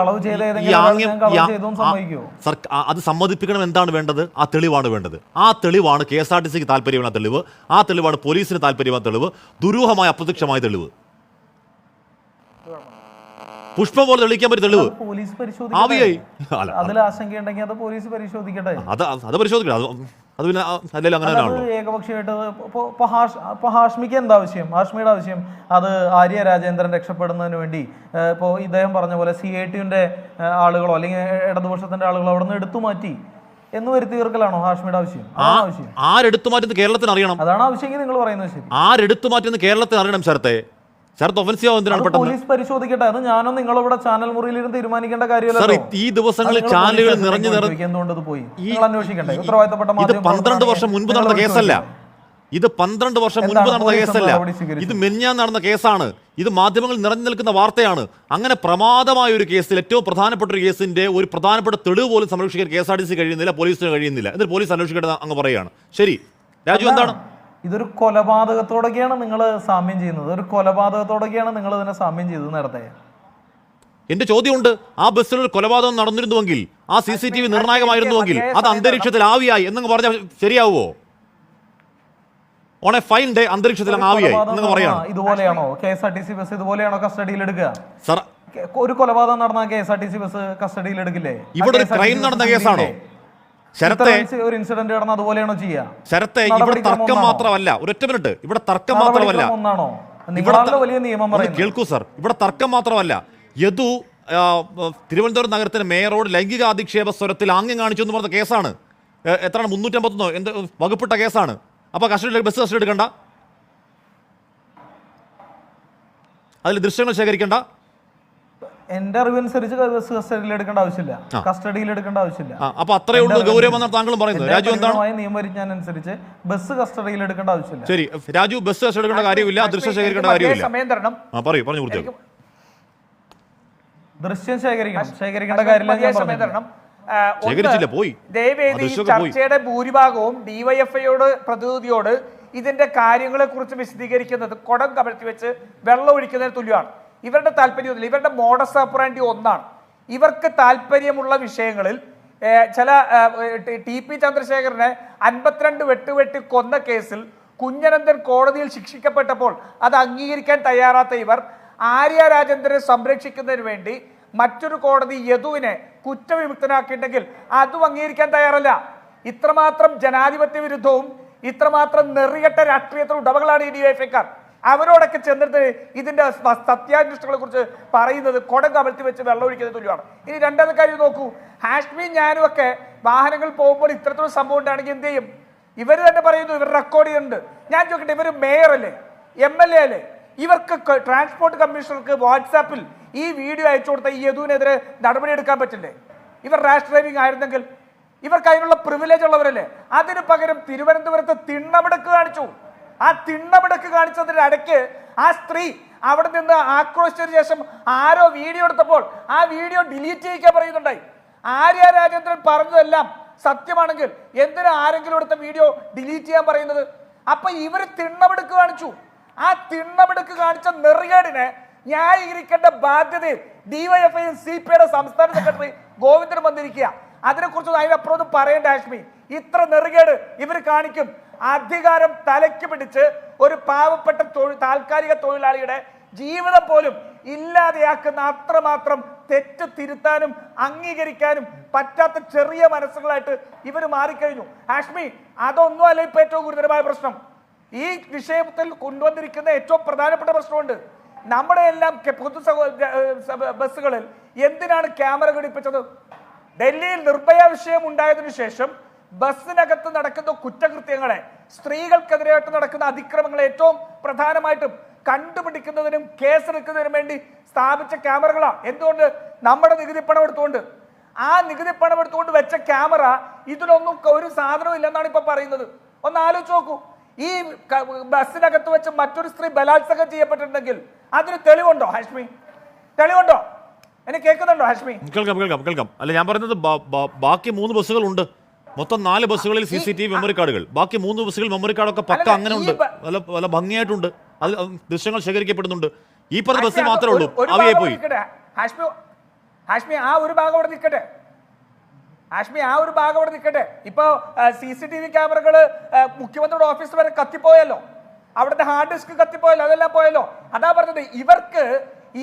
ഈ ആംഗ്യം അത് സമ്മതിപ്പിക്കണം എന്താണ് വേണ്ടത്? ആ തെളിവാണ് വേണ്ടത്. ആ തെളിവാണ് കെ എസ് ആർ ടി സിക്ക് താല്പര്യമുള്ള തെളിവ്. ആ തെളിവാണ് പോലീസിന് താല്പര്യമുള്ള തെളിവ്. ദുരൂഹമായ അപ്രത്യക്ഷമായ തെളിവ്. പുഷ്പം പോലെ തെളിയിക്കാൻ പറ്റും തെളിവ്. പോലീസ്. പരിശോധിക്കട്ടെ. അല്ല, അതിൽ ആശങ്കയുണ്ടെങ്കിൽ അത് പോലീസ് പരിശോധിക്കട്ടെ. അത് പിന്നെ അല്ലെങ്കിൽ അങ്ങനെ തന്നെയാണല്ലോ. ഏകപക്ഷീയമായിട്ട് ഇപ്പൊ- ഇപ്പൊ ഹാഷ്- ഇപ്പൊ ഹാഷ്മിക്ക് എന്താ ആവശ്യം? ഹാഷ്മിയുടെ ആവശ്യം അത് ആര്യ രാജേന്ദ്രൻ രക്ഷപ്പെടുന്നതിന് വേണ്ടി ഇപ്പോൾ ഇപ്പോ ഇദ്ദേഹം പറഞ്ഞ പോലെ സി ഐ ടിയുടെ ആളുകളോ അല്ലെങ്കിൽ ഇടതുപക്ഷത്തിന്റെ ആളുകളോ അവിടെ നിന്ന് എടുത്തു മാറ്റി. എന്ന് വരുത്തി തീർക്കലാണോ ഹാഷ്മിയുടെ ആവശ്യം? ആരെടുത്തു മാറ്റുന്നത് കേരളത്തിന് അറിയണം. അതാണ് ആവശ്യമെങ്കിൽ നിങ്ങൾ പറയുന്നത് ശരി. ആരെടുത്തു മാറ്റുന്നത് കേരളത്തിന് അറിയണം ശരത്തെ. ശരത്ത് ഒഫൻസീവ് എന്തിനാണ് പെട്ടെന്ന്? പോലീസ് പരിശോധിക്കട്ടെ. അത് ഞാനും നിങ്ങളിവിടെ ചാനൽ മുറിയിലിരുന്ന് തീരുമാനിക്കേണ്ട കാര്യമല്ല ഈ ദിവസങ്ങളിൽ ചാനലുകൾ നിറഞ്ഞു നിറഞ്ഞു ഇത് പോയി? അന്വേഷിക്കട്ടെ ഇത് പന്ത്രണ്ട് വർഷം മുൻപ് നടന്ന കേസല്ല. ഇത് പന്ത്രണ്ട് വർഷം മുൻപ് നടന്ന കേസല്ല. ഇത് മെഞ്ഞാൻ നടന്ന കേസാണ്. ഇത് മാധ്യമങ്ങൾ നിറഞ്ഞു നിൽക്കുന്ന വാർത്തയാണ്. അങ്ങനെ പ്രമാദമായ ഒരു കേസിൽ ഏറ്റവും പ്രധാനപ്പെട്ട ഒരു കേസിന്റെ ഒരു പ്രധാനപ്പെട്ട തെളിവ് പോലും സംരക്ഷിക്കാൻ K S R T C കഴിയുന്നില്ല പോലീസിന് കഴിയുന്നില്ല. എന്നിട്ട് പോലീസ് അന്വേഷിക്കേണ്ടത് അങ്ങ് പറയുകയാണ്. ശരി. രാജു എന്താണ്? ഇതൊരു കൊലപാതകത്തോടൊക്കെയാണ് നിങ്ങൾ സാമ്യം ചെയ്യുന്നത്. ഒരു കൊലപാതകത്തോടൊക്കെയാണ് നിങ്ങൾ ഇതിനെ സാമ്യം ചെയ്തത് നേരത്തെ. എന്റെ ചോദ്യമുണ്ട്. ആ ബസ്സിൽ ഒരു കൊലപാതകം നടന്നിരുന്നുവെങ്കിൽ ആ സി സി ടി വി നിർണായകമായിരുന്നുവെങ്കിൽ അത് അന്തരീക്ഷത്തിൽ ആവിയായി എന്നങ്ങ് പറഞ്ഞാൽ ശരിയാവുമോ? ഓൺ എ ഫൈൻ ഡേ അന്തരീക്ഷത്തിൽ അങ്ങ് ആവിയായി എന്നങ്ങ് പറയാണ് ഇതുപോലെയാണോ? K S R T C bus ഇതുപോലെയാണോ കസ്റ്റഡിയിൽ എടുക്കുക? സർ. ഒരു കൊലപാതകം നടന്ന K S R T C bus കസ്റ്റഡിയിൽ എടുക്കില്ലേ? ഇവിടെ ഒരു ക്രൈം നടന്ന കേസാണോ? ശരത്തെ ഒരു ഇൻസിഡന്റ് നടന്ന അതുപോലെയാണോ ചെയ്യുക ശരത്തെ ഇവിടെ തർക്കം മാത്രമല്ല. ഒരൊറ്റ മിനിറ്റ്. ഇവിടെ തർക്കം മാത്രമല്ല. വലിയ നിയമം കേൾക്കൂ സർ. ഇവിടെ തർക്കം മാത്രമല്ല. യദു തിരുവനന്തപുരം നഗരത്തിന് മേയറോട് ലൈംഗിക അധിക്ഷേപ സ്വരത്തിൽ ആംഗ്യം കാണിച്ചു എന്ന് പറഞ്ഞ കേസാണ്. എത്ര എത്രയാണ്? മുന്നൂറ്റമ്പത്തൊന്നോ? എന്ത് വകുപ്പിട്ട കേസാണ്. അപ്പൊ കസ്റ്റഡി ബസ് കസ്റ്റഡി എടുക്കണ്ട? അതിൽ ദൃശ്യങ്ങൾ ശേഖരിക്കണ്ട? എന്റെ അറിവനുസരിച്ച് കസ്റ്റഡിയിൽ എടുക്കേണ്ട ആവശ്യമില്ല. കസ്റ്റഡിയിൽ എടുക്കേണ്ട ആവശ്യമില്ല. അപ്പൊ അത്രയേ ഉള്ളൂ ഗൗരവം താങ്കളും പറയുന്നത്. രാജു എന്താണ്? നിയമപരിജ്ഞാനം അനുസരിച്ച് ബസ് കസ്റ്റഡിയിൽ എടുക്കേണ്ട ആവശ്യമില്ല. ശരി രാജു ബസ് കസ്റ്റഡി എടുക്കേണ്ട കാര്യമില്ല ദൃശ്യം ശേഖരിക്കേണ്ട കാര്യമില്ല. സമയം തരണം. ആ പറയൂ പറഞ്ഞു പൂർത്തിയാക്കും ദൃശ്യം ശേഖരിക്കണം. ശേഖരിക്കേണ്ട കാര്യമില്ല സമയം തരണം. ശേഖരിച്ചില്ല, പോയി. ദയവേദി. ചർച്ചയുടെ ഭൂരിഭാഗവും ഡിവൈഎഫ്ഐയോട് പ്രതിനിധിയോട് ഇതിന്റെ കാര്യങ്ങളെ കുറിച്ച് വിശദീകരിക്കുന്നത് കൊടം കമഴ്ത്തി വെച്ച് വെള്ളം ഒഴിക്കുന്നതിന് തുല്യമാണ്. ഇവരുടെ താല്പര്യം ഒന്നില്ല ഇവരുടെ മോഡസ് ഓപ്പറാൻഡി ഒന്നാണ്. ഇവർക്ക് താല്പര്യമുള്ള വിഷയങ്ങളിൽ ചില ടി- പി ചന്ദ്രശേഖരനെ അൻപത്തിരണ്ട് വെട്ടുവെട്ടി കൊന്ന കേസിൽ കുഞ്ഞനന്തൻ കോടതിയിൽ ശിക്ഷിക്കപ്പെട്ടപ്പോൾ അത് അംഗീകരിക്കാൻ തയ്യാറാത്ത ഇവർ ആര്യ രാജേന്ദ്രനെ സംരക്ഷിക്കുന്നതിന് വേണ്ടി മറ്റൊരു കോടതി യദുവിനെ കുറ്റവിമുക്തനാക്കിയിട്ടുണ്ടെങ്കിൽ അതും അംഗീകരിക്കാൻ തയ്യാറല്ല. ഇത്രമാത്രം ജനാധിപത്യ വിരുദ്ധവും ഇത്രമാത്രം നെറികെട്ട രാഷ്ട്രീയത്തിൽ ഉടമകളാണ് ഈ ഡിവൈഎഫ്ഐക്കാർ അവരോടൊക്കെ ചെന്നിട്ട് ഇതിന്റെ സത്യാന്വേഷണങ്ങളെ കുറിച്ച് പറയുന്നത് കുടം കമഴ്ത്തി വെച്ച് വെള്ളം ഒഴിക്കുന്നത് തുല്യമാണ്. ഇനി രണ്ടാമത്തെ കാര്യം നോക്കൂ. ഹാഷ്മി ഞാനും ഒക്കെ വാഹനങ്ങൾ പോകുമ്പോൾ ഇത്തരത്തിലുള്ള സംഭവം ഉണ്ടാണെങ്കിൽ എന്ത് ചെയ്യും? ഇവർ തന്നെ പറയുന്നു ഇവർ റെക്കോർഡ് ചെയ്യുന്നുണ്ട്. ഞാൻ ചോദിക്കട്ടെ ഇവർ മേയർ അല്ലേ? എം എൽ എ അല്ലേ? ഇവർക്ക് ട്രാൻസ്പോർട്ട് കമ്മീഷണർക്ക് വാട്സാപ്പിൽ ഈ വീഡിയോ അയച്ചു കൊടുത്ത ഈ യദുവിനെതിരെ നടപടിയെടുക്കാൻ പറ്റില്ലേ? ഇവർ റാഷ് ഡ്രൈവിംഗ് ആയിരുന്നെങ്കിൽ. ഇവർക്ക് അതിനുള്ള പ്രിവിലേജ് ഉള്ളവരല്ലേ? അതിന് പകരം തിരുവനന്തപുരത്ത് തിണ്ണമെടുക്ക് കാണിച്ചു. ആ തിണ്ണമിടക്ക് കാണിച്ചതിന്റെ ഇടയ്ക്ക് ആ സ്ത്രീ അവിടെ നിന്ന് ആക്രോശിച്ചതിന് ശേഷം ആരോ വീഡിയോ എടുത്തപ്പോൾ ആ വീഡിയോ ഡിലീറ്റ് ചെയ്യിക്കാൻ പറയുന്നുണ്ടായി. ആര്യ രാജേന്ദ്രൻ പറഞ്ഞതെല്ലാം സത്യമാണെങ്കിൽ എന്തിനാ ആരെങ്കിലും എടുത്ത വീഡിയോ ഡിലീറ്റ് ചെയ്യാൻ പറയുന്നത്? അപ്പൊ ഇവർ തിണ്ണമെടുക്ക് കാണിച്ചു. ആ തിണ്ണമെടുക്ക് കാണിച്ച നെറികേടിനെ ന്യായീകരിക്കേണ്ട ബാധ്യത ഡിവൈഎഫ്ഐ സി പി ഐയുടെ സംസ്ഥാന സെക്രട്ടറി ഗോവിന്ദൻ വന്നിരിക്കുക അതിനെക്കുറിച്ച് അതിനപ്പുറം ഒന്നും പറയേണ്ട ആഷ്മി ഇത്ര നെറുകേട് ഇവർ കാണിക്കും. അധികാരം തലയ്ക്ക് പിടിച്ച് ഒരു പാവപ്പെട്ട തൊഴിൽ താൽക്കാലിക തൊഴിലാളിയുടെ ജീവിതം പോലും ഇല്ലാതെയാക്കുന്ന അത്രമാത്രം തെറ്റ് തിരുത്താനും അംഗീകരിക്കാനും പറ്റാത്ത ചെറിയ മനസ്സുകളായിട്ട് ഇവർ മാറിക്കഴിഞ്ഞു. ഹാഷ്മി അതൊന്നും അല്ല ഇപ്പൊ ഏറ്റവും ഗുരുതരമായ പ്രശ്നം. ഈ വിഷയത്തിൽ കൊണ്ടുവന്നിരിക്കുന്ന ഏറ്റവും പ്രധാനപ്പെട്ട പ്രശ്നമുണ്ട്. നമ്മുടെ എല്ലാം പൊതു ബസ്സുകളിൽ എന്തിനാണ് ക്യാമറ ഘടിപ്പിച്ചത്? ഡൽഹിയിൽ നിർഭയ വിഷയം ഉണ്ടായതിനു ശേഷം ബസ്സിനകത്ത് നടക്കുന്ന കുറ്റകൃത്യങ്ങളെ സ്ത്രീകൾക്കെതിരായിട്ട് നടക്കുന്ന അതിക്രമങ്ങളെ ഏറ്റവും പ്രധാനമായിട്ടും കണ്ടുപിടിക്കുന്നതിനും കേസെടുക്കുന്നതിനും വേണ്ടി സ്ഥാപിച്ച ക്യാമറകളാണ് എന്തുകൊണ്ട്? നമ്മുടെ നികുതി പണം എടുത്തുകൊണ്ട്. ആ നികുതി പണം എടുത്തുകൊണ്ട് വെച്ച ക്യാമറ ഇതിലൊന്നും ഒരു സാധനവും ഇല്ലെന്നാണ് ഇപ്പൊ പറയുന്നത്. ഒന്ന് ആലോചിച്ച് നോക്കൂ. ഈ ബസ്സിനകത്ത് വെച്ച് മറ്റൊരു സ്ത്രീ ബലാത്സംഗം ചെയ്യപ്പെട്ടിട്ടുണ്ടെങ്കിൽ അതിന് തെളിവുണ്ടോ ഹാഷ്മി? തെളിവുണ്ടോ? എന്നെ കേൾക്കുന്നുണ്ടോ ഹാഷ്മി? കേൾക്കാം കേൾക്കാം കേൾക്കാം. അല്ല ഞാൻ പറയുന്നത് ബാക്കി മൂന്ന് ബസ്സുകളുണ്ട്. മൊത്തം നാല് ബസ്സുകളിൽ C C T V memory കാർഡുകൾ ബാക്കി മൂന്ന് ബസ്സുകൾ മെമ്മറി കാർഡൊക്കെ പക്ക അങ്ങനെ ഉണ്ട്. വല്ല നല്ല നല്ല ഭംഗിയായിട്ടുണ്ട്. അത് ദൃശ്യങ്ങൾ ശേഖരിക്കപ്പെടുന്നുണ്ട്. ഈ പറഞ്ഞ ബസ്സിൽ മാത്രമേ ഉള്ളൂ. അവയെ പോയി. ഹാഷ്മി ആ ഒരു ഭാഗം അവിടെ നിൽക്കട്ടെ ഹാഷ്മി ആ ഒരു ഭാഗം അവിടെ നിൽക്കട്ടെ ഇപ്പൊ സി സി ടി വി ക്യാമറകൾ മുഖ്യമന്ത്രിയുടെ ഓഫീസ് വരെ കത്തിപ്പോയല്ലോ. അവിടുത്തെ ഹാർഡ് ഡിസ്ക് കത്തിപ്പോയല്ലോ. അതെല്ലാം പോയല്ലോ. അതാ പറഞ്ഞത് ഇവർക്ക്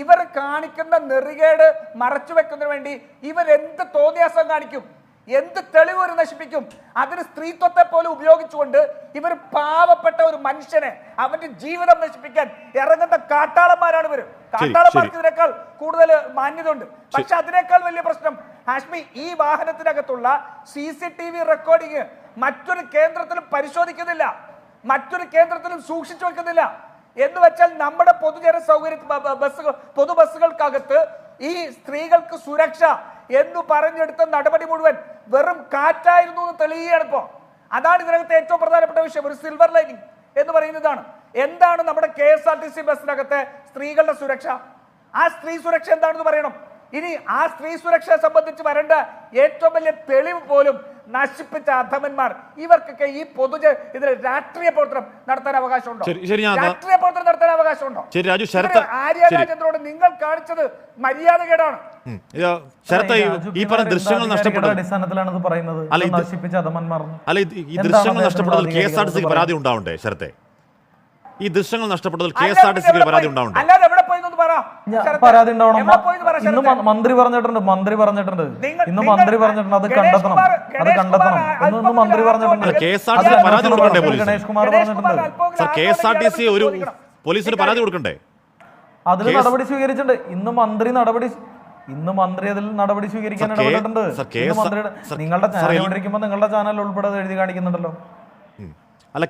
ഇവർ കാണിക്കുന്ന നെറികേട് മറച്ചു വെക്കുന്നതിന് വേണ്ടി ഇവർ എന്ത് തോന്നിയാസം കാണിക്കും? എന്ത് തെളിവ് ഒരു നശിപ്പിക്കും? അതിന് സ്ത്രീത്വത്തെ പോലെ ഉപയോഗിച്ചുകൊണ്ട് ഇവർ പാവപ്പെട്ട ഒരു മനുഷ്യനെ അവന്റെ ജീവിതം നശിപ്പിക്കാൻ ഇറങ്ങുന്ന കാട്ടാളന്മാരാണ് ഇവർ കാട്ടാളന്മാർക്ക് ഇതിനേക്കാൾ കൂടുതൽ മാന്യത ഉണ്ട് പക്ഷെ അതിനേക്കാൾ വലിയ പ്രശ്നം ഹാഷ്മി ഈ വാഹനത്തിനകത്തുള്ള C C T V recording മറ്റൊരു കേന്ദ്രത്തിലും പരിശോധിക്കുന്നില്ല. മറ്റൊരു കേന്ദ്രത്തിലും സൂക്ഷിച്ചു വെക്കുന്നില്ല. എന്ന് വെച്ചാൽ നമ്മുടെ പൊതുജന സൗകര്യ ബസ് ബ- ബസ്സുകൾ പൊതു ബസ്സുകൾക്കകത്ത് ഈ സ്ത്രീകൾക്ക് സുരക്ഷ എന്ന് പറഞ്ഞെടുത്ത നടപടി മുഴുവൻ വെറും കാറ്റായിരുന്നു എന്ന് തെളിയുകയാണ് ഇപ്പോൾ അതാണ് ഇതിനകത്ത് ഏറ്റവും പ്രധാനപ്പെട്ട വിഷയം ഒരു സിൽവർ ലൈനിങ് എന്ന് പറയുന്നതാണ്. എന്താണ് നമ്മുടെ K S R T C ബസ്സിനകത്തെ സ്ത്രീകളുടെ സുരക്ഷ? ആ സ്ത്രീ സുരക്ഷ എന്താണെന്ന് പറയണം. ഇനി ആ സ്ത്രീ സുരക്ഷയെ സംബന്ധിച്ച് വരേണ്ട ഏറ്റവും വലിയ തെളിവ് പോലും നശിപ്പിച്ച അധമന്മാർ ഇവർക്കൊക്കെ ഈ പൊതുജ ഇതിൽ രാഷ്ട്രീയ പ്രവർത്തനം നടത്താൻ അവകാശമുണ്ടോ? ശരി, ശരി, ഞാൻ- രാഷ്ട്രീയ പ്രവർത്തനം നടത്താൻ അവകാശമുണ്ടോ? ശരി, രാജു, ശരത്ത്- ആര്യ. രാജേന്ദ്രനോട് നിങ്ങൾ കാണിച്ചത് മര്യാദകേടാണ്. ഈ- പറഞ്ഞ ദൃശ്യങ്ങൾ നഷ്ടപ്പെട്ടത് പറയുന്നത്. അല്ല, ഇത് ഇത് നശിപ്പിച്ച അധമന്മാർ. അല്ല ഈ ദൃശ്യങ്ങൾ നഷ്ടപ്പെട്ടതിൽ കെ എസ് ആർ ടി സിക്ക് പരാതി ഉണ്ടാവണ്ടേ ശരത്തെ? ഈ ദൃശ്യങ്ങൾ നഷ്ടപ്പെട്ടതിൽ കെ എസ് ആർ ടി സിക്ക് പരാതി? ഉണ്ടാവണ്ടേ? പരാതി ഉണ്ടാവണം. മന്ത്രി പറഞ്ഞിട്ടുണ്ട് മന്ത്രി പറഞ്ഞിട്ടുണ്ട്. ഇന്ന് മന്ത്രി പറഞ്ഞിട്ടുണ്ട് അത് കണ്ടെത്തണം. അത് കണ്ടെത്തണം. ഇന്ന് ഇന്ന് മന്ത്രി പറഞ്ഞിട്ടുണ്ട്. കെ എസ് ആർ ടി അത് പരാതി കൊടുക്കണ്ടേ പോലീസ്? ഗണേഷ് കുമാർ പറഞ്ഞിട്ടുണ്ട്. Sir K S R T C ഒരു. പോലീസിന് പരാതി കൊടുക്കണ്ടേ? അതിൽ നടപടി സ്വീകരിച്ചിട്ടുണ്ട്. ഇന്ന് മന്ത്രി നടപടി ഇന്ന് മന്ത്രി അതിൽ നടപടി സ്വീകരിക്കാൻ ഇടപെട്ടിട്ടുണ്ട്. നിങ്ങളുടെ ചാനൽ നിങ്ങളുടെ ചാനൽ ഉൾപ്പെടെ എഴുതി കാണിക്കുന്നുണ്ടല്ലോ. അല്ല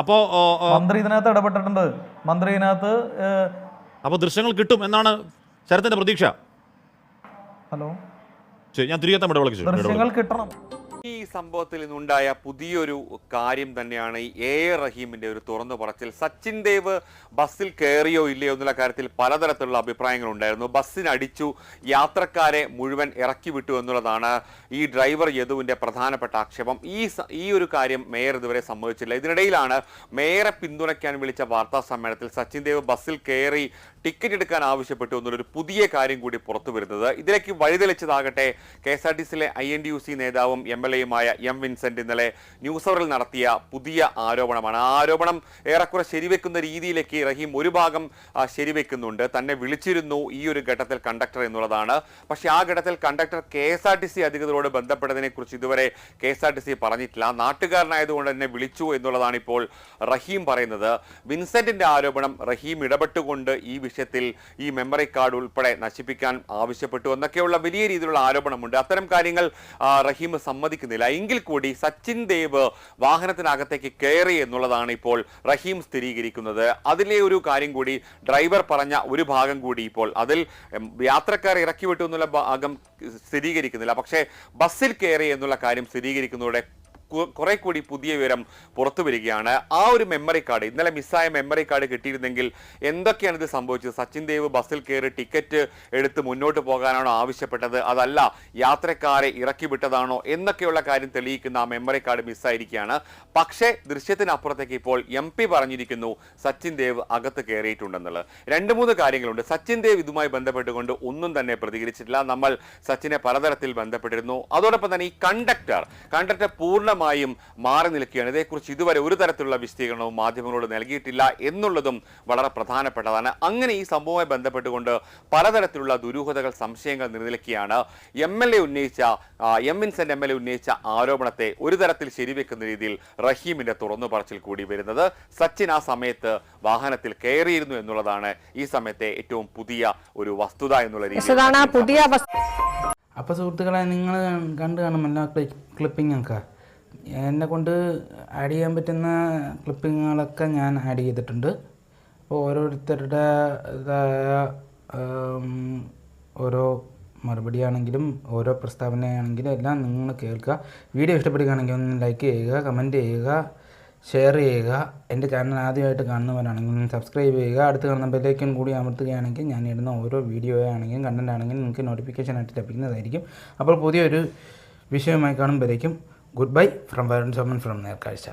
അപ്പോ മന്ത്രി ഇതിനകത്ത് ഇടപെട്ടിട്ടുണ്ട്. മന്ത്രി ഇതിനകത്ത് അപ്പോൾ ദൃശ്യങ്ങൾ കിട്ടും എന്നാണ് ശരത്തിന്റെ പ്രതീക്ഷ. ഹലോ? ശരി ഞാൻ തിരികെ വിളിച്ചു ദൃശ്യങ്ങൾ കിട്ടണം. ഈ സംഭവത്തിൽ നിന്നുണ്ടായ പുതിയൊരു കാര്യം തന്നെയാണ് ഈ എ എ റഹീമിന്റെ ഒരു തുറന്നു പറച്ചിൽ. സച്ചിൻ ദേവ് ബസ്സിൽ കയറിയോ ഇല്ലയോ എന്നുള്ള കാര്യത്തിൽ പലതരത്തിലുള്ള അഭിപ്രായങ്ങൾ ഉണ്ടായിരുന്നു. ബസ്സിനടിച്ചു യാത്രക്കാരെ മുഴുവൻ ഇറക്കി വിട്ടു എന്നുള്ളതാണ് ഈ ഡ്രൈവർ യദുവിന്റെ പ്രധാനപ്പെട്ട ആക്ഷേപം. ഈ ഈ ഒരു കാര്യം മേയർ ഇതുവരെ സംഭവിച്ചില്ല ഇതിനിടയിലാണ് മേയറെ പിന്തുണയ്ക്കാൻ വിളിച്ച വാർത്താ സമ്മേളനത്തിൽ സച്ചിൻ ദേവ് ബസ്സിൽ കയറി ടിക്കറ്റ് എടുക്കാൻ ആവശ്യപ്പെട്ടു എന്നുള്ളൊരു പുതിയ കാര്യം കൂടി പുറത്തു വരുന്നത്. ഇതിലേക്ക് വഴിതെളിച്ചതാകട്ടെ കെ എസ് ആർ ടി സിയിലെ I N D U C നേതാവും എം എൽ എയുമായ എം വിൻസെന്റ് ഇന്നലെ ന്യൂസ് അവറിൽ നടത്തിയ പുതിയ ആരോപണമാണ്. ആ ആരോപണം ഏറെക്കുറെ ശരിവെക്കുന്ന രീതിയിലേക്ക് റഹീം ഒരു ഭാഗം ശരിവെക്കുന്നുണ്ട്. തന്നെ വിളിച്ചിരുന്നു ഈ ഒരു ഘട്ടത്തിൽ കണ്ടക്ടർ എന്നുള്ളതാണ്. പക്ഷേ ആ ഘട്ടത്തിൽ conductor K S R T C അധികൃതരോട് ബന്ധപ്പെട്ടതിനെ കുറിച്ച് ഇതുവരെ K S R T C പറഞ്ഞിട്ടില്ല. നാട്ടുകാരനായതുകൊണ്ട് തന്നെ വിളിച്ചു എന്നുള്ളതാണ് ഇപ്പോൾ റഹീം പറയുന്നത്. വിൻസെന്റിന്റെ ആരോപണം റഹീം ഇടപെട്ടുകൊണ്ട് ഈ വിഷയത്തിൽ ഈ മെമ്മറി കാർഡ് ഉൾപ്പെടെ നശിപ്പിക്കാൻ ആവശ്യപ്പെട്ടു എന്നൊക്കെയുള്ള വലിയ രീതിയിലുള്ള ആരോപണമുണ്ട്. അത്തരം കാര്യങ്ങൾ റഹീം സമ്മതിക്കുന്നില്ല. എങ്കിൽ കൂടി സച്ചിൻ ദേവ് വാഹനത്തിനകത്തേക്ക് കയറി എന്നുള്ളതാണ് ഇപ്പോൾ റഹീം സ്ഥിരീകരിക്കുന്നത്. അതിലെ ഒരു കാര്യം കൂടി ഡ്രൈവർ പറഞ്ഞ ഒരു ഭാഗം കൂടി ഇപ്പോൾ അതിൽ യാത്രക്കാർ ഇറക്കി വിട്ടു എന്നുള്ള ഭാഗം സ്ഥിരീകരിക്കുന്നില്ല. പക്ഷേ ബസ്സിൽ കയറി എന്നുള്ള കാര്യം സ്ഥിരീകരിക്കുന്നതോടെ കുറെ കൂടി പുതിയ വിവരം പുറത്തു വരികയാണ്. ആ ഒരു മെമ്മറി കാർഡ് ഇന്നലെ മിസ്സായ മെമ്മറി കാർഡ് കിട്ടിയിരുന്നെങ്കിൽ എന്തൊക്കെയാണ് ഇത് സംഭവിച്ചത്? സച്ചിൻ ദേവ് ബസ്സിൽ കയറി ടിക്കറ്റ് എടുത്ത് മുന്നോട്ട് പോകാനാണോ ആവശ്യപ്പെട്ടത്? അതല്ല യാത്രക്കാരെ ഇറക്കി വിട്ടതാണോ? എന്നൊക്കെയുള്ള കാര്യം തെളിയിക്കുന്ന ആ മെമ്മറി കാർഡ് മിസ്സായിരിക്കുകയാണ്. പക്ഷേ ദൃശ്യത്തിനപ്പുറത്തേക്ക് ഇപ്പോൾ എം പി പറഞ്ഞിരിക്കുന്നു സച്ചിൻ ദേവ് അകത്ത് കയറിയിട്ടുണ്ടെന്നുള്ളത്. രണ്ട് മൂന്ന് കാര്യങ്ങളുണ്ട്. സച്ചിൻ ദേവ് ഇതുമായി ബന്ധപ്പെട്ടുകൊണ്ട് ഒന്നും തന്നെ പ്രതികരിച്ചിട്ടില്ല. നമ്മൾ സച്ചിനെ പലതരത്തിൽ ബന്ധപ്പെട്ടിരുന്നു. അതോടൊപ്പം തന്നെ ഈ കണ്ടക്ടർ കണ്ടക്ടർ പൂർണമായും മാറി നിൽക്കുകയാണ്. ഇതേക്കുറിച്ച് ഇതുവരെ ഒരു തരത്തിലുള്ള വിശദീകരണവും മാധ്യമങ്ങളോട് നൽകിയിട്ടില്ല എന്നുള്ളതും വളരെ പ്രധാനപ്പെട്ടതാണ്. അങ്ങനെ ഈ സംഭവവുമായി ബന്ധപ്പെട്ടുകൊണ്ട് പലതരത്തിലുള്ള ദുരൂഹതകൾ സംശയങ്ങൾ നിലനിൽക്കുകയാണ്. എം എൽ എ ഉന്നയിച്ച M Vincent M L A ഉന്നയിച്ച ആരോപണത്തെ ഒരു തരത്തിൽ ശരിവെക്കുന്ന രീതിയിൽ റഹീമിന്റെ തുറന്നു പറച്ചിൽ കൂടി വരുന്നത് സച്ചിൻ ആ സമയത്ത് വാഹനത്തിൽ കയറിയിരുന്നു എന്നുള്ളതാണ് ഈ സമയത്തെ ഏറ്റവും പുതിയ ഒരു വസ്തുത എന്നുള്ള രീതി രീതിയിൽ പുതിയ അവസ്ഥ അപ്പോൾ സുഹൃത്തുക്കളെ നിങ്ങൾ കണ്ടു കാണുമല്ലോ ക്ലിപ്പിംഗ് ഒക്കെ എന്നെ കൊണ്ട് ആഡ് ചെയ്യാൻ പറ്റുന്ന ക്ലിപ്പിങ്ങുകളൊക്കെ ഞാൻ ആഡ് ചെയ്തിട്ടുണ്ട്. അപ്പോൾ ഓരോരുത്തരുടെ ഇതായ മറുപടി ഓരോ മറുപടിയാണെങ്കിലും ഓരോ പ്രസ്താവനയാണെങ്കിലും എല്ലാം നിങ്ങൾ കേൾക്കുക. വീഡിയോ ഇഷ്ടപ്പെടുകയാണെങ്കിൽ ഒന്ന് ലൈക്ക് ചെയ്യുക കമന്റ് ചെയ്യുക ഷെയർ ചെയ്യുക. എന്റെ ചാനൽ ആദ്യമായിട്ട് കാണുന്നവരാണെങ്കിൽ സബ്സ്ക്രൈബ് ചെയ്യുക. അടുത്ത് കാണുന്ന ബെല്ലൈക്കൻ കൂടി അമർത്തുകയാണെങ്കിൽ ഞാൻ ഇടുന്ന ഓരോ വീഡിയോ ആണെങ്കിലും കണ്ടന്റ് ആണെങ്കിലും നിങ്ങൾക്ക് നോട്ടിഫിക്കേഷൻ ആയിട്ട് ലഭിക്കുന്നതായിരിക്കും. അപ്പോൾ പുതിയൊരു വിഷയമായി കാണുമ്പോഴേക്കും good bye from Varun Soman from Nerkazhcha